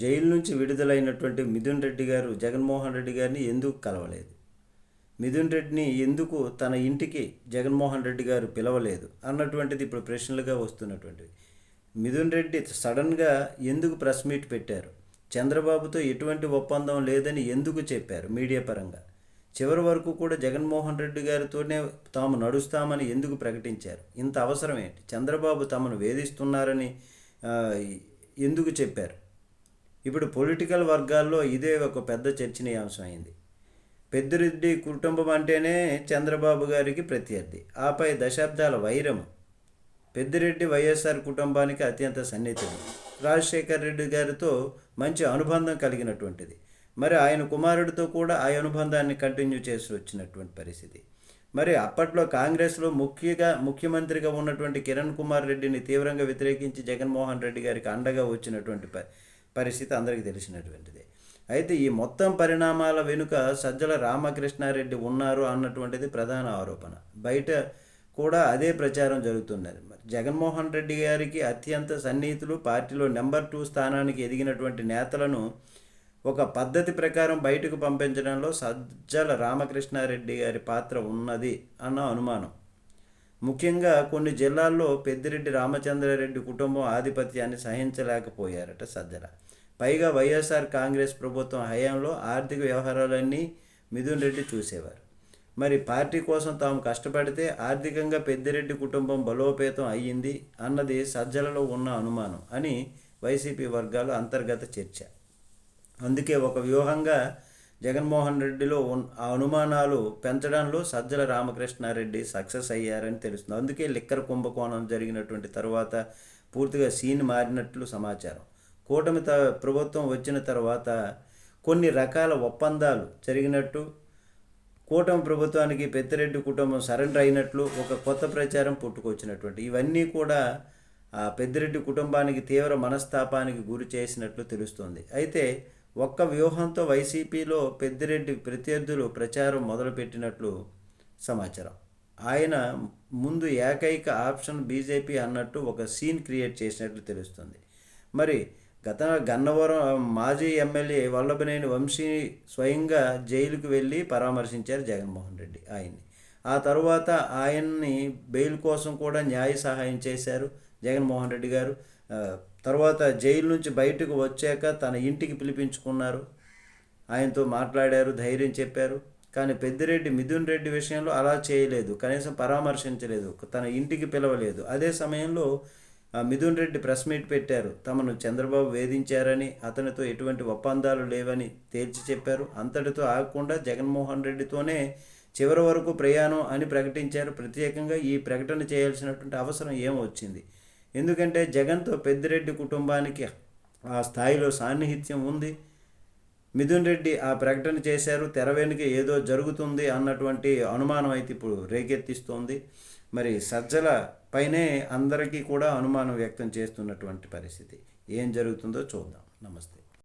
Jail నుంచి విడుదలైనటువంటి మిథున్ రెడ్డి గారు జగన్మోహన్ రెడ్డి గారిని ఎందుకు కలవలేదు? మిథున్ రెడ్డిని ఎందుకు తన ఇంటికి జగన్మోహన్ రెడ్డి గారు పిలవలేదు? అన్నటువంటిది ఇప్పుడు ప్రశ్నలుగా వస్తున్నటువంటివి. మిథున్ రెడ్డి సడన్గా ఎందుకు ప్రెస్ మీట్ పెట్టారు? చంద్రబాబుతో ఎటువంటి ఒప్పందం లేదని ఎందుకు చెప్పారు మీడియా పరంగా? చివరి వరకు కూడా జగన్మోహన్ రెడ్డి గారితోనే తాము నడుస్తామని ఎందుకు ప్రకటించారు? ఇంత అవసరం ఏంటి? చంద్రబాబు తమను వేధిస్తున్నారని ఎందుకు చెప్పారు? ఇప్పుడు పొలిటికల్ వర్గాల్లో ఇదే ఒక పెద్ద చర్చనీయాంశం అయింది పెద్దిరెడ్డి కుటుంబం అంటేనే చంద్రబాబు గారికి ప్రత్యర్థి. ఆపై దశాబ్దాల వైరం పెద్దిరెడ్డి వైఎస్ఆర్ కుటుంబానికి అత్యంత సన్నిహితుడు. రాజశేఖర్ రెడ్డి గారితో మంచి అనుబంధం కలిగినటువంటిది. మరి ఆయన కుమారుడితో కూడా ఆ అనుబంధాన్ని కంటిన్యూ చేసి వచ్చినటువంటి పరిస్థితి. మరి అప్పట్లో కాంగ్రెస్లో ముఖ్యంగా ముఖ్యమంత్రిగా ఉన్నటువంటి కిరణ్ కుమార్ రెడ్డిని తీవ్రంగా వ్యతిరేకించి జగన్మోహన్ రెడ్డి గారికి అండగా వచ్చినటువంటి ప పరిస్థితి అందరికీ తెలిసినటువంటిది. అయితే ఈ మొత్తం పరిణామాల వెనుక సజ్జల రామకృష్ణారెడ్డి ఉన్నారు అన్నటువంటిది ప్రధాన ఆరోపణ. బయట కూడా అదే ప్రచారం జరుగుతున్నది. మరి జగన్మోహన్ రెడ్డి గారికి అత్యంత సన్నిహితులు పార్టీలో నెంబర్ టూ స్థానానికి ఎదిగినటువంటి నేతలను ఒక పద్ధతి ప్రకారం బయటకు పంపించడంలో సజ్జల రామకృష్ణారెడ్డి గారి పాత్ర ఉన్నది అన్న అనుమానం. ముఖ్యంగా కొన్ని జిల్లాల్లో పెద్దిరెడ్డి రామచంద్రారెడ్డి కుటుంబం ఆధిపత్యాన్ని సహించలేకపోయారట సజ్జల. పైగా వైఎస్ఆర్ కాంగ్రెస్ ప్రభుత్వం హయాంలో ఆర్థిక వ్యవహారాలన్నీ మిథున్ రెడ్డి చూసేవారు. మరి పార్టీ కోసం తాము కష్టపడితే ఆర్థికంగా పెద్దిరెడ్డి కుటుంబం బలోపేతం అయ్యింది అన్నది సజ్జలలో ఉన్న అనుమానం అని వైసీపీ వర్గాలు అంతర్గత చర్చ. అందుకే ఒక వ్యూహంగా జగన్మోహన్ రెడ్డిలో ఉన్ ఆ అనుమానాలు పెంచడంలో సజ్జల రామకృష్ణారెడ్డి సక్సెస్ అయ్యారని తెలుస్తుంది. అందుకే లిక్కర్ కుంభకోణం జరిగినటువంటి తర్వాత పూర్తిగా సీన్ మారినట్లు సమాచారం. కూటమి త ప్రభుత్వం వచ్చిన తర్వాత కొన్ని రకాల ఒప్పందాలు జరిగినట్టు కూటమి ప్రభుత్వానికి పెద్దిరెడ్డి కుటుంబం సరెండర్ అయినట్లు ఒక కొత్త ప్రచారం పుట్టుకొచ్చినటువంటి. ఇవన్నీ కూడా ఆ పెద్దిరెడ్డి కుటుంబానికి తీవ్ర మనస్తాపానికి గురి చేసినట్లు తెలుస్తుంది. అయితే ఒక్క వ్యూహంతో వైసీపీలో పెద్దిరెడ్డి ప్రత్యర్థులు ప్రచారం మొదలుపెట్టినట్లు సమాచారం. ఆయన ముందు ఏకైక ఆప్షన్ బీజేపీ అన్నట్టు ఒక సీన్ క్రియేట్ చేసినట్లు తెలుస్తుంది. మరి గత గన్నవరం మాజీ ఎమ్మెల్యే వల్లభనేని వంశీ స్వయంగా జైలుకు వెళ్ళి పరామర్శించారు జగన్మోహన్ రెడ్డి ఆయన్ని. ఆ తరువాత ఆయన్ని బెయిల్ కోసం కూడా న్యాయ సహాయం చేశారు జగన్మోహన్ రెడ్డి గారు. తర్వాత జైలు నుంచి బయటకు వచ్చాక తన ఇంటికి పిలిపించుకున్నారు. ఆయనతో మాట్లాడారు ధైర్యం చెప్పారు. కానీ పెద్దిరెడ్డి మిథున్ రెడ్డి విషయంలో అలా చేయలేదు. కనీసం పరామర్శించలేదు. తన ఇంటికి పిలవలేదు. అదే సమయంలో మిథున్ రెడ్డి ప్రెస్ మీట్ పెట్టారు. తమను చంద్రబాబు వేధించారని అతనితో ఎటువంటి ఒప్పందాలు లేవని తేల్చి చెప్పారు. అంతటితో ఆగకుండా జగన్మోహన్ రెడ్డితోనే చివరి వరకు ప్రయాణం అని ప్రకటించారు. ప్రత్యేకంగా ఈ ప్రకటన చేయాల్సినటువంటి అవసరం ఏం వచ్చింది. ఎందుకంటే జగన్తో పెద్దిరెడ్డి కుటుంబానికి ఆ స్థాయిలో సాన్నిహిత్యం ఉంది. మిథున్ రెడ్డి ఆ ప్రకటన చేశారు తెర వెనుక ఏదో జరుగుతుంది అన్నటువంటి అనుమానం అయితే ఇప్పుడు రేకెత్తిస్తోంది. మరి సజ్జల పైనే అందరికీ కూడా అనుమానం వ్యక్తం చేస్తున్నటువంటి పరిస్థితి. ఏం జరుగుతుందో చూద్దాం. నమస్తే.